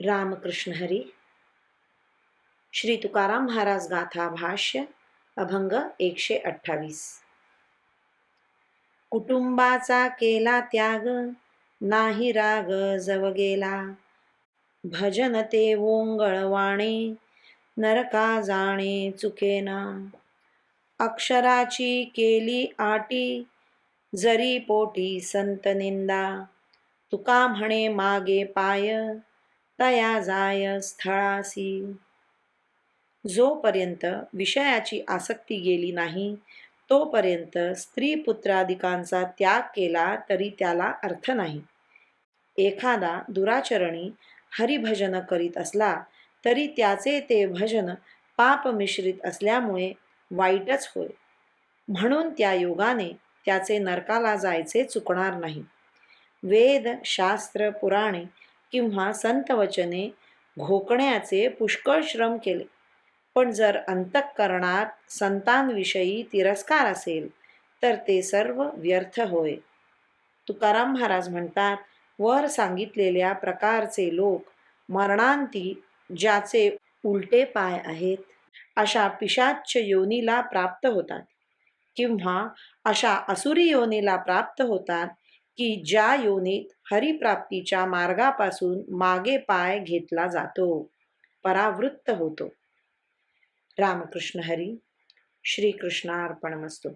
रामकृष्ण हरी। श्री तुकाराम महाराज गाथा भाष्य अभंग एकशे अठ्ठावीस। कुटुंबाचा केला त्याग नाही राग जव गेला। भजन ते वोंगळवाणे नरका जाणे चुकेना। अक्षराची केली आटी जरी पोटी संत निंदा। तुका म्हणे मागे पाय तया जाय स्थळासी. जोपर्यंत विषयाची आसक्ती गेली नाही तोपर्यंत स्त्री पुत्रादिकांचा त्याग केला तरी त्याला अर्थ नाही. एखादा दुराचरणी हरिभजन करीत असला तरी त्याचे ते भजन पाप मिश्रित असल्यामुळे वाईटच होय. म्हणून त्या योगाने त्याचे नरकाला जायचे चुकणार नाही. वेद शास्त्र पुराणे किंवा संतवचने घोकण्याचे पुष्कळ श्रम केले. पण जर अंतःकरणात संतांविषयी तिरस्कार असेल तर ते सर्व व्यर्थ होय. तुकाराम महाराज म्हणतात वर सांगितलेल्या प्रकारचे लोक मरणांती ज्याचे उलटे पाय आहेत अशा पिशाच्च योनीला प्राप्त होतात किंवा अशा असुरी योनीला प्राप्त होतात की ज्या योनीत हरिप्राप्तीच्या मार्गापासून मागे पाय घेतला जातो परावृत्त होतो. रामकृष्ण हरी श्रीकृष्णार्पणमस्तू.